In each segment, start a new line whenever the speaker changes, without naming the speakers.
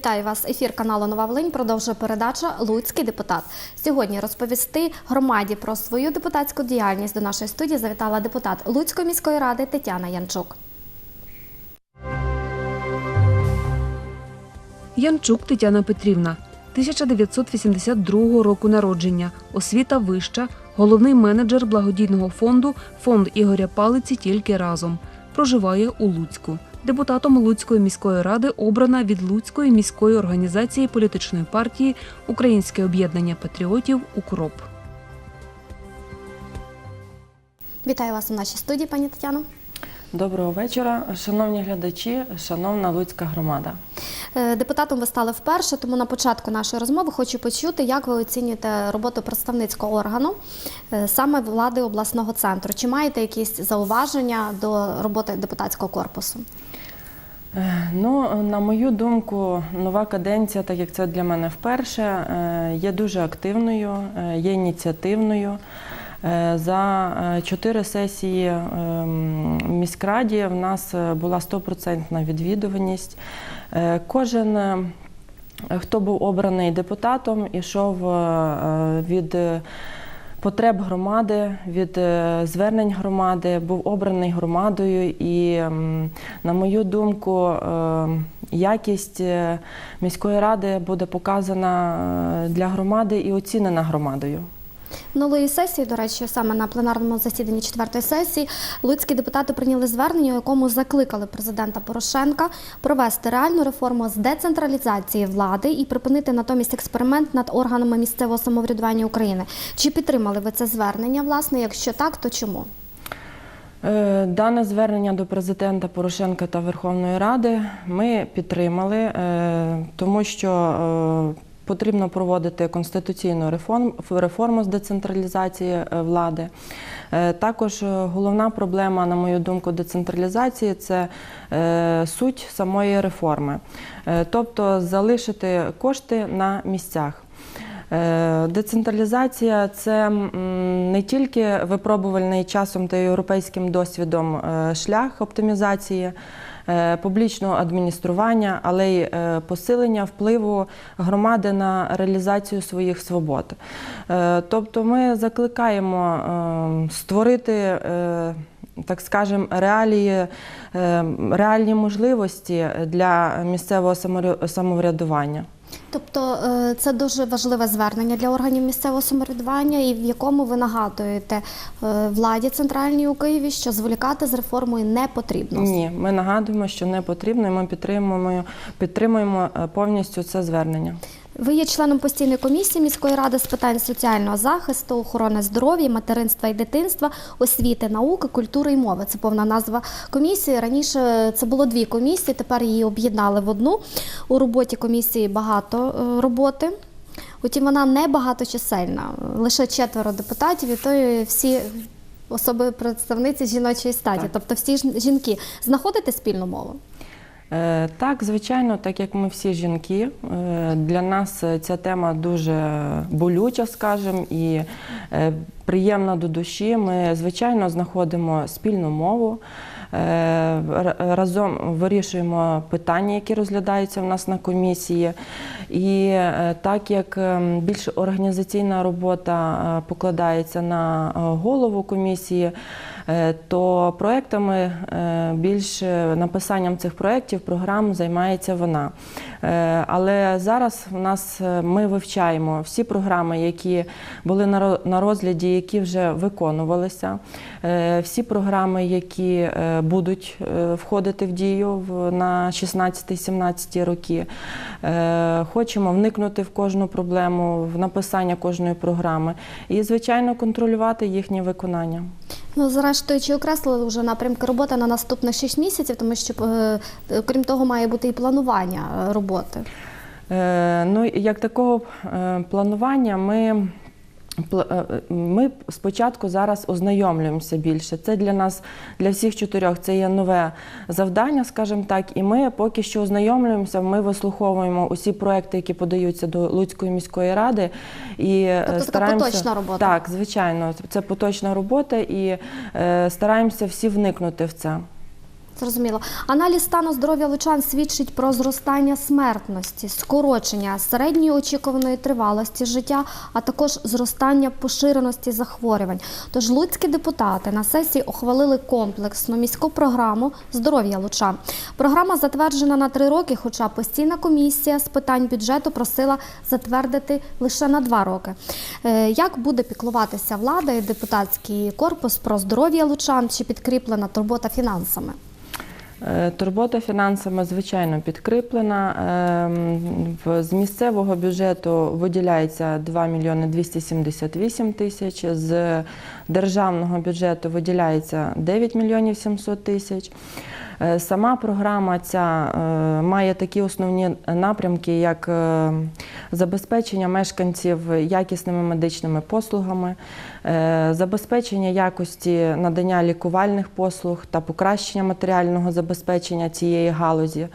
Вітаю вас. Ефір каналу Нова Волинь продовжує передача Луцький депутат. Сьогодні розповісти громаді про свою депутатську діяльність до нашої студії завітала депутат Луцької міської ради Тетяна Янчук.
Янчук Тетяна Петрівна, 1982 року народження, освіта вища, головний менеджер благодійного фонду Фонд Ігоря Палиці тільки разом. Проживає у Луцьку. Депутатом Луцької міської ради обрана від Луцької міської організації політичної партії Українське об'єднання патріотів Укроп.
Вітаю вас у нашій студії, пані Тетяно.
Доброго вечора, шановні глядачі, шановна Луцька громада.
Е, Депутатом ви стали вперше, тому на початку нашої розмови хочу почути, як ви оцінюєте роботу представницького органу е, саме влади обласного центру. Чи маєте якісь зауваження до роботи депутатського корпусу?
Е, Ну, на мою думку, нова каденція, так як це для мене вперше, є дуже активною, є ініціативною. Е, За е, чотири сесії е, в міськраді в нас е, була стопроцентна відвідуваність. Кожен хто був обраний депутатом, ішов від потреб громади, від звернень громади, був обраний громадою. І, на мою думку, якість міської ради буде показана для громади і оцінена громадою.
Минулої сесії, до речі, саме на пленарному засіданні четвертої сесії, луцькі депутати прийняли звернення, у якому закликали президента Порошенка провести реальну реформу з децентралізації влади і припинити натомість експеримент над органами місцевого самоврядування України. Чи підтримали ви це звернення? Власне, якщо так, то чому?
Е, Дане звернення до президента Порошенка та Верховної Ради ми підтримали, е, тому що е, потрібно проводити конституційну реформ- реформу з децентралізації е, влади. Е, Також е, головна проблема, на мою думку, децентралізації це суть самої реформи, тобто залишити кошти на місцях. Децентралізація це не тільки випробувальний часом та європейським досвідом шлях оптимізації публічного адміністрування, але й е, посилення впливу громади на реалізацію своїх свобод. Е, Тобто ми закликаємо е, створити. е, Так скажем, реалії, е, реальні можливості для місцевого самоврядування.
Тобто е, це дуже важливе звернення для органів місцевого самоврядування, і в якому ви нагадуєте е, владі центральній у Києві, що зволікати з реформою не потрібно.
Ні, ми нагадуємо, що не потрібно, і ми підтримуємо, підтримуємо е, повністю це звернення.
Ви є членом постійної комісії міської ради з питань соціального захисту, охорони здоров'я, материнства і дитинства, освіти, науки, культури і мови. Це повна назва комісії. Раніше це було дві комісії, тепер її об'єднали в одну. У роботі комісії багато е, роботи. Утім, вона не багаточисельна, лише четверо депутатів, і то всі особи представниці жіночої статі,
Так.
тобто всі жінки. Знаходите спільну мову?
Е, Так, звичайно, так як ми всі жінки, е, для нас ця тема дуже болюча, скажімо, і е, приємна до душі. Ми, звичайно, знаходимо спільну мову. Разом вирішуємо питання, які розглядаються в нас на комісії. І так як більш організаційна робота покладається на голову комісії, то проектами е, більш е, написанням цих проєктів, програм займається вона. Е, Але зараз в нас е, ми вивчаємо всі програми, які були на ро- на розгляді, які вже виконувалися, е, всі програми, які е, будуть е, входити в дію на 16-17 роки. Е, Хочемо вникнути в кожну проблему, в написання кожної програми і, звичайно, контролювати їхнє виконання.
Ну, зрештою, чи окреслили вже напрямки роботи на наступних 6 місяців, тому що, е, крім того, має бути і планування е, роботи.
Е, Ну, як такого е, планування ми. Е, Ми спочатку зараз ознайомлюємося більше. Це для нас, для всіх чотирьох, це є нове завдання, скажімо так. І ми поки що ознайомлюємося. Ми вислуховуємо усі проекти, які подаються до Луцької міської ради. І е,
Тобто така поточна робота?
Так, звичайно, це поточна робота, і е, стараємося всі вникнути в це.
Зрозуміло. Аналіз стану здоров'я лучан свідчить про зростання смертності, скорочення середньої очікуваної тривалості життя, а також зростання поширеності захворювань. Тож луцькі депутати на сесії ухвалили комплексну міську програму здоров'я лучан. Програма затверджена на три роки, хоча постійна комісія з питань бюджету просила затвердити лише на два роки. Е, Як буде піклуватися влада і депутатський корпус про здоров'я лучан чи підкріплена турбота фінансами?
Е, Турбота фінансами звичайно підкріплена. Ем, З місцевого бюджету виділяється 2 мільйони 278 тисяч, з державного бюджету виділяється 9 мільйонів 700 тисяч. Е, Сама програма ця е, має такі основні напрямки, як е, забезпечення мешканців якісними медичними послугами, забезпечення якості надання лікувальних послуг та покращення матеріального забезпечення цієї галузі.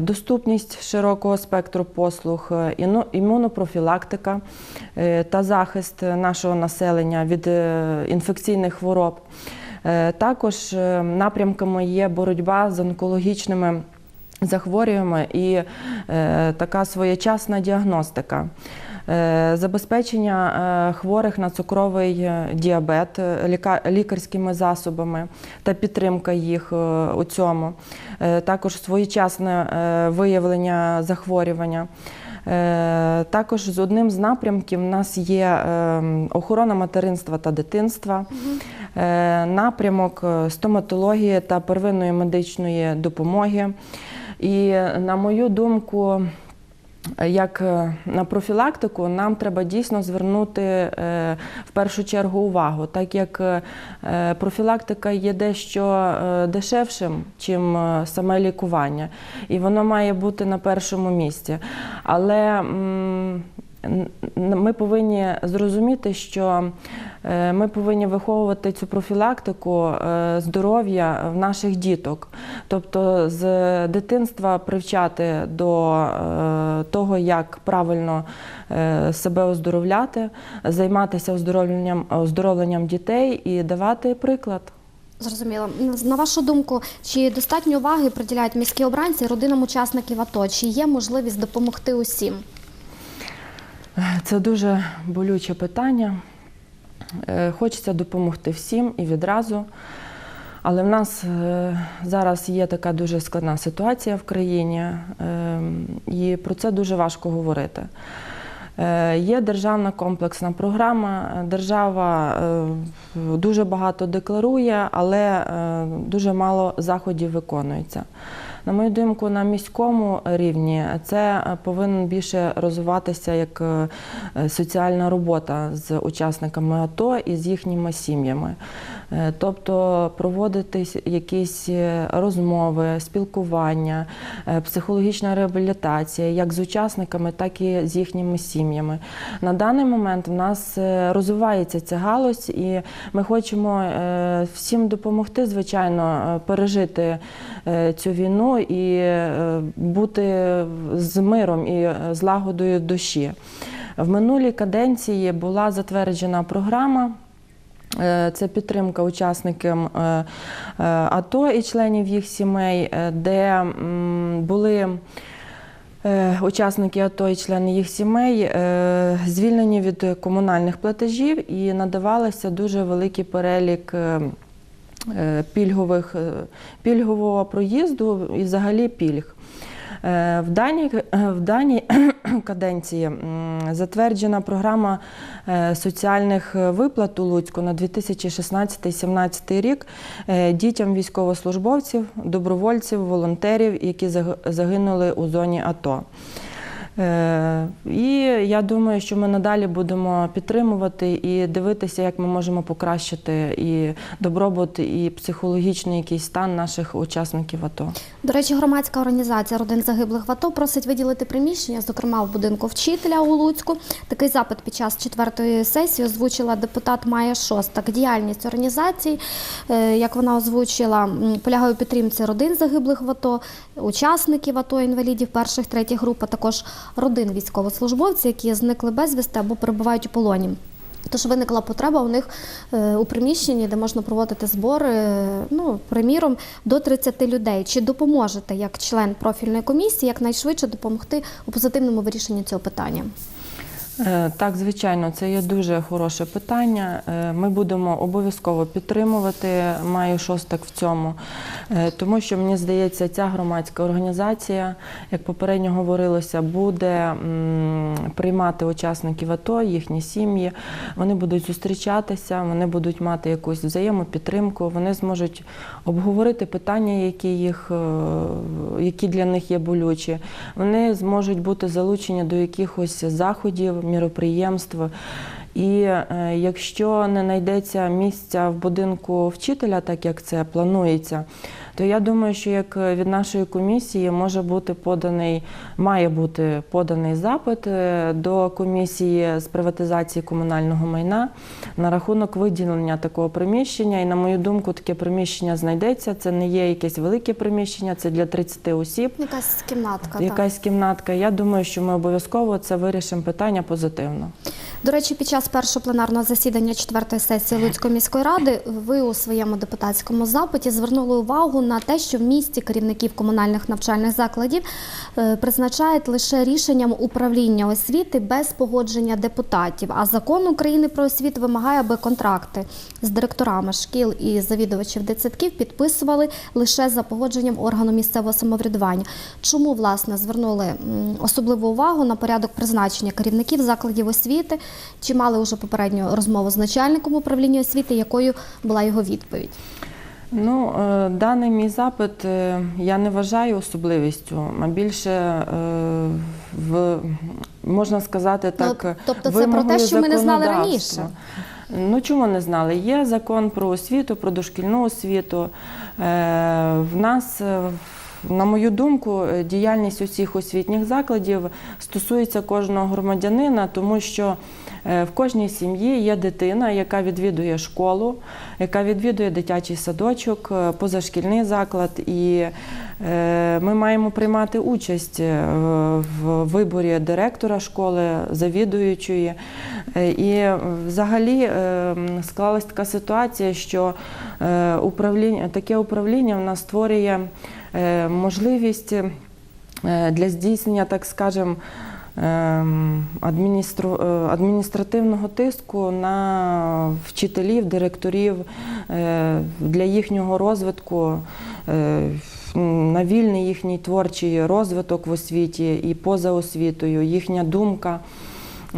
Доступність широкого спектру послуг, імунопрофілактика та захист нашого населення від інфекційних хвороб. Е, Також е, напрямками є боротьба з онкологічними захворюваннями і е, така своєчасна діагностика. Забезпечення хворих на цукровий діабет лікарськими засобами та підтримка їх у цьому. Також своєчасне виявлення захворювання. Е, Також з одним з напрямків у нас є е, охорона материнства та дитинства, е, напрямок е, стоматології та первинної медичної допомоги. І на мою думку, як е, на профілактику, нам треба дійсно звернути е, в першу чергу увагу, так як е, профілактика є дещо дешевшим, чим саме лікування, і воно має бути на першому місці. Але ми повинні зрозуміти, що е, ми повинні виховувати цю профілактику е, здоров'я в наших діток, тобто з дитинства привчати до е, того, як правильно себе оздоровляти, займатися оздоровленням, оздоровленням дітей і давати приклад.
Зрозуміло. На вашу думку, чи достатньо уваги приділяють міські обранці родинам учасників АТО? Чи є можливість допомогти усім?
Це дуже болюче питання. Е, Хочеться допомогти всім і відразу. Але в нас е, зараз є така дуже складна ситуація в країні, е, і про це дуже важко говорити. Е, Є державна комплексна програма. Держава дуже багато декларує, але дуже мало заходів виконується. На мою думку, на міському рівні це повинен більше розвиватися як е, соціальна робота з учасниками АТО і з їхніми сім'ями. Е, Тобто проводитись якісь е, розмови, спілкування, е, психологічна реабілітація як з учасниками, так і з їхніми сім'ями. На даний момент в нас розвивається ця галузь, і ми хочемо всім допомогти, звичайно, пережити цю війну і бути з миром і злагодою душі. В минулій каденції була затверджена програма. Е, Це підтримка учасникам е, е, АТО і членів їх сімей, де були учасники АТО і члени їх сімей звільнені від комунальних платежів і надавалося дуже великий перелік. Пільгових, пільгового проїзду і взагалі пільг. Е, В даній, в даній каденції затверджена програма е, соціальних виплат у Луцьку на 2016-2017 рік е, дітям військовослужбовців, добровольців, волонтерів, які загинули у зоні АТО. Е, І я думаю, що ми надалі будемо підтримувати і дивитися, як ми можемо покращити і добробут, і психологічний якийсь стан наших учасників АТО.
До речі, громадська організація родин загиблих в АТО просить виділити приміщення, зокрема в будинку вчителя у Луцьку. Такий запит під час четвертої сесії озвучила депутат Майя Шостак. Діяльність організації, е, як вона озвучила, полягає у підтримці родин загиблих в АТО, учасників АТО, інвалідів перших, третіх груп, а також родин військовослужбовців, які зникли безвісти або перебувають у полоні. Тож виникла потреба у них е, у приміщенні, де можна проводити збори, е, ну, приміром, до 30 людей. Чи допоможете як член профільної комісії якнайшвидше допомогти у позитивному вирішенні цього питання?
Е, Так, звичайно, це є дуже хороше питання. Е, Ми будемо обов'язково підтримувати. Маю шостак в цьому, Е, тому що мені здається, ця громадська організація, як попередньо говорилося, буде приймати учасників АТО, їхні сім'ї. Вони будуть зустрічатися, вони будуть мати якусь взаємопідтримку. Вони зможуть обговорити питання, які їх які для них є болючі. Вони зможуть бути залучені до якихось заходів, міроприємств. І е, якщо не знайдеться місця в будинку вчителя, так як це планується, то я думаю, що як від нашої комісії може бути поданий, має бути поданий запит е, до комісії з приватизації комунального майна на рахунок виділення такого приміщення. І на мою думку, таке приміщення знайдеться. Це не є якесь велике приміщення, це для 30 осіб.
Якась кімнатка. так.
Якась кімнатка. Я думаю, що ми обов'язково це вирішимо питання позитивно.
До речі, під час першого пленарного засідання четвертої сесії Луцької міської ради ви у своєму депутатському запиті звернули увагу на те, що в місті керівників комунальних навчальних закладів е, призначають лише рішенням управління освіти без погодження депутатів. А закон України про освіту вимагає, аби контракти з директорами шкіл і завідувачів дитсадків підписували лише за погодженням органу місцевого самоврядування. Чому власне звернули особливу увагу на порядок призначення керівників закладів освіти? Чи мали вже попередню розмову з начальником управління освіти, якою була його відповідь?
Ну, е, даний мій запит е, я не вважаю особливістю, а більше е, в можна сказати так.
Ну, тобто це про те, що ми не знали раніше?
Ну чому не знали? Є закон про освіту, про дошкільну освіту. В нас, е, на мою думку, е, діяльність усіх освітніх закладів стосується кожного громадянина, тому що е, в кожній сім'ї є дитина, яка відвідує школу, яка відвідує дитячий садочок, е, позашкільний заклад. І ми маємо приймати участь в виборі директора школи, завідуючої. І взагалі склалась така ситуація, що управління, таке управління в нас створює можливість е, для здійснення, так скажемо, ем, е, адміністративного тиску на вчителів, директорів е, для їхнього розвитку, е, на вільний їхній творчий розвиток в освіті і поза освітою, їхня думка.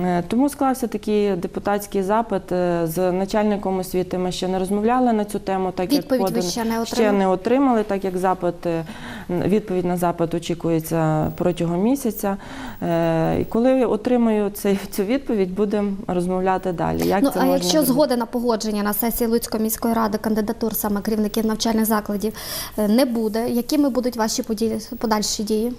Е, Тому склався такий депутатський запит. Е, З начальником освіти ми ще не розмовляли на цю тему, так
Відповідь
як
ви ще не
ще не отримали, так як запит, е, відповідь на запит очікується протягом місяця. І коли отримаю цей, цю відповідь, будемо розмовляти далі. Як
Ну
це
а
можна
якщо
зробити?
згода на погодження на сесії Луцької міської ради кандидатур саме керівників навчальних закладів не буде, якими будуть ваші події- подальші дії?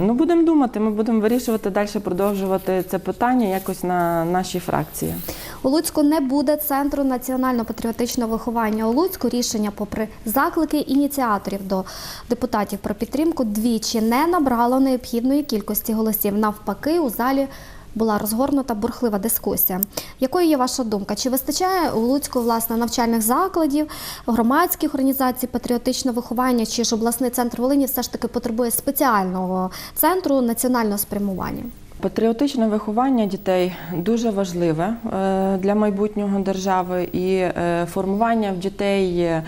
Ну, будемо думати, ми будемо вирішувати далі, продовжувати це питання якось на нашій фракції.
У Луцьку не буде центру національно-патріотичного виховання. У Луцьку рішення, попри заклики ініціаторів до депутатів про підтримку, двічі не набрало необхідної кількості голосів. Навпаки, у залі була розгорнута бурхлива дискусія. Якою є ваша думка? Чи вистачає у Луцьку власне навчальних закладів, громадських організацій патріотичного виховання? Чи ж обласний центр Волині все ж таки потребує спеціального центру національного спрямування?
Патріотичне виховання дітей дуже важливе е, для майбутнього держави і е, формування в дітей е,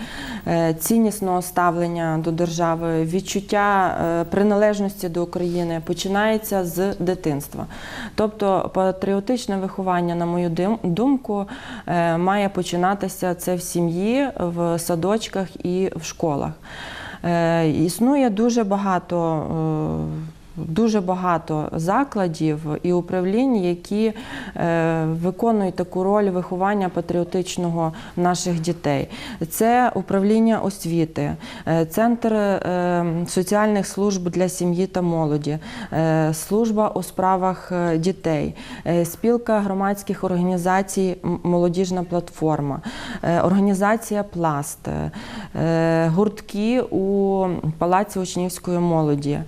ціннісного ставлення до держави, відчуття приналежності до України починається з дитинства. Тобто патріотичне виховання, на мою думку, має починатися це в сім'ї, в садочках і в школах. Існує дуже багато. Дуже багато закладів і управлінь, які е, виконують таку роль виховання патріотичного наших дітей. Це управління освіти, е, центр е, соціальних служб для сім'ї та молоді, служба у справах дітей, спілка громадських організацій Молодіжна платформа, організація Пласт, гуртки у Палаці учнівської молоді,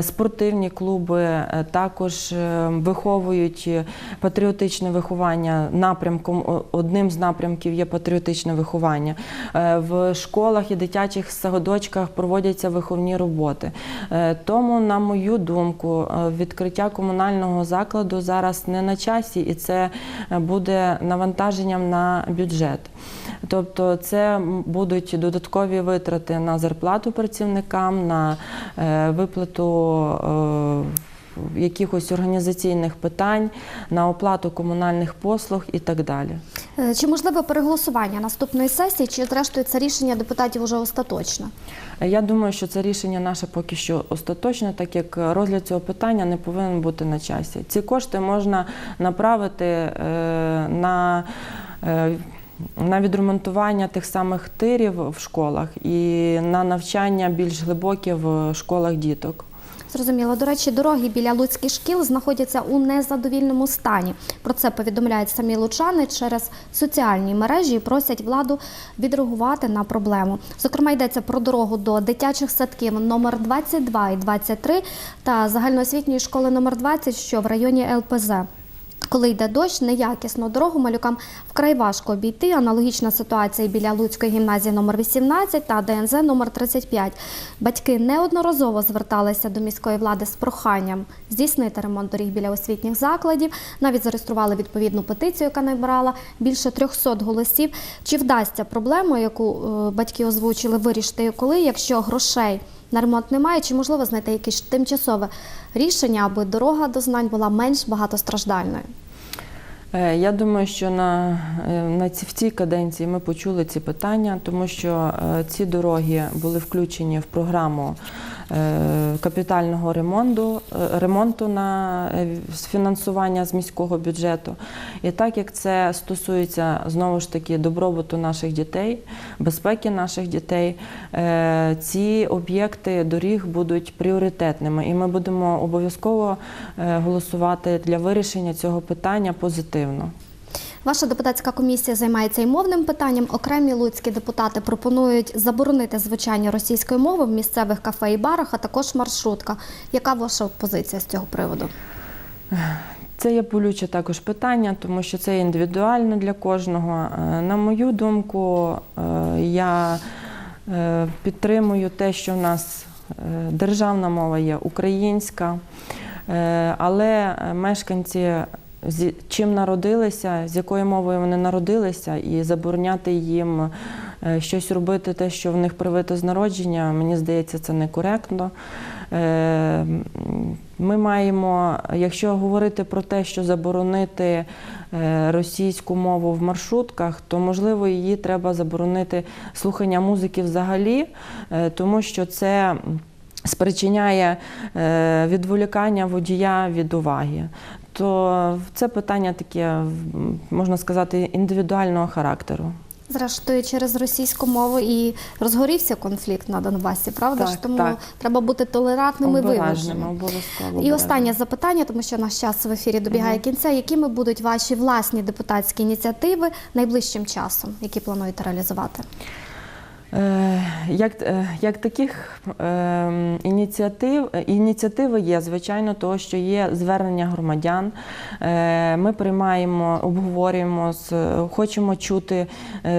спортивні спортивні клуби е, також е, виховують е, патріотичне виховання. Напрямком одним з напрямків є патріотичне виховання. В школах і дитячих садочках проводяться виховні роботи. Тому, на мою думку, відкриття комунального закладу зараз не на часі, і це буде навантаженням на бюджет. Тобто, це будуть додаткові витрати на зарплату працівникам, на виплату. Якихось організаційних питань на оплату комунальних послуг і так далі.
Е, Чи можливе переголосування наступної сесії, чи зрештою це рішення депутатів уже остаточне?
Я думаю, що це рішення наше поки що остаточне, так як розгляд цього питання не повинен бути на часі. Ці кошти можна направити е, на, е, на відремонтування тих самих тирів в школах і на навчання більш глибоке в школах діток.
Зрозуміло. До речі, дороги біля луцьких шкіл знаходяться у незадовільному стані. Про це повідомляють самі лучани через соціальні мережі і просять владу відреагувати на проблему. Зокрема, йдеться про дорогу до дитячих садків номер 22 і 23 та загальноосвітньої школи номер 20, що в районі ЛПЗ. Коли йде дощ, неякісну дорогу малюкам вкрай важко обійти. Аналогічна ситуація біля Луцької гімназії номер 18 та ДНЗ номер 35. Батьки неодноразово зверталися до міської влади з проханням здійснити ремонт доріг біля освітніх закладів. Навіть зареєстрували відповідну петицію, яка набирала більше 300 голосів. Чи вдасться проблему, яку е, батьки озвучили, вирішити коли, якщо грошей на ремонт немає, чи можливо знайти якесь тимчасове рішення, аби дорога до знань була менш багатостраждальною?
Е, Я думаю, що на, е, на ці, в цій каденції ми почули ці питання, тому що е, ці дороги були включені в програму капітального ремонту, е, ремонту на е, фінансування з міського бюджету. І так як це стосується знову ж таки добробуту наших дітей, безпеки наших дітей, е, ці об'єкти доріг будуть пріоритетними, і ми будемо обов'язково е, голосувати для вирішення цього питання позитивно.
Ваша депутатська комісія займається і мовним питанням. Окремі луцькі депутати пропонують заборонити звучання російської мови в місцевих кафе і барах, а також маршрутка. Яка ваша позиція з цього приводу?
Це є болюче також питання, тому що це індивідуально для кожного. Е, На мою думку, е, я е, підтримую те, що в нас державна мова є українська, але мешканці з чим народилися, з якою мовою вони народилися, і забороняти їм е, щось робити, те, що в них привито з народження, мені здається, це некоректно. Е, Ми маємо, якщо говорити про те, що заборонити е, російську мову в маршрутках, то можливо її треба заборонити слухання музики взагалі, тому що це спричиняє відволікання водія від уваги. То це питання таке, можна сказати, індивідуального характеру.
Зрештою, через російську мову і розгорівся конфлікт на Донбасі, правда
Так,
ж? Тому
так.
треба бути толерантними і виваженими.
обов'язково.
І останнє запитання, тому що наш час в ефірі добігає кінця. Якими будуть ваші власні депутатські ініціативи найближчим часом, які плануєте реалізувати?
Е, Як, е, як таких е, ініціатив, ініціативи є, звичайно, того, що є звернення громадян. Ми приймаємо, обговорюємо, хочемо чути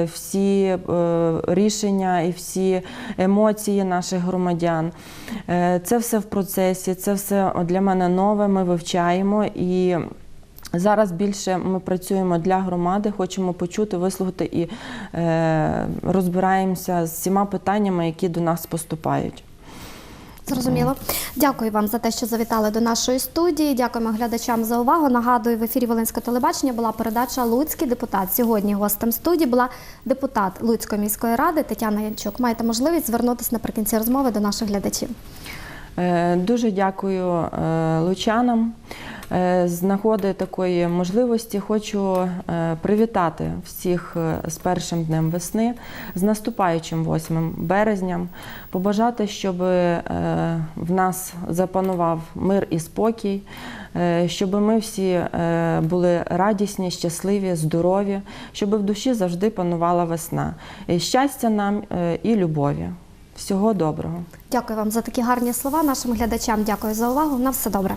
всі рішення і всі емоції наших громадян. Це все в процесі, це все для мене нове. Ми вивчаємо і. Зараз більше ми працюємо для громади, хочемо почути, вислухати і е, розбираємося з всіма питаннями, які до нас поступають.
Зрозуміло. Дякую вам за те, що завітали до нашої студії. Дякуємо глядачам за увагу. Нагадую, в ефірі Волинського телебачення була передача Луцький депутат. Сьогодні гостем студії була депутат Луцької міської ради Тетяна Янчук. Маєте можливість звернутися наприкінці розмови до наших глядачів.
Е, Дуже дякую е, лучанам. Е, З нагоди такої можливості хочу привітати всіх з першим днем весни, з наступаючим 8 березням, побажати, щоб в нас запанував мир і спокій, щоб ми всі були радісні, щасливі, здорові, щоб в душі завжди панувала весна. І Щастя нам і любові. Всього доброго.
Дякую вам за такі гарні слова. Нашим глядачам дякую за увагу. На все добре.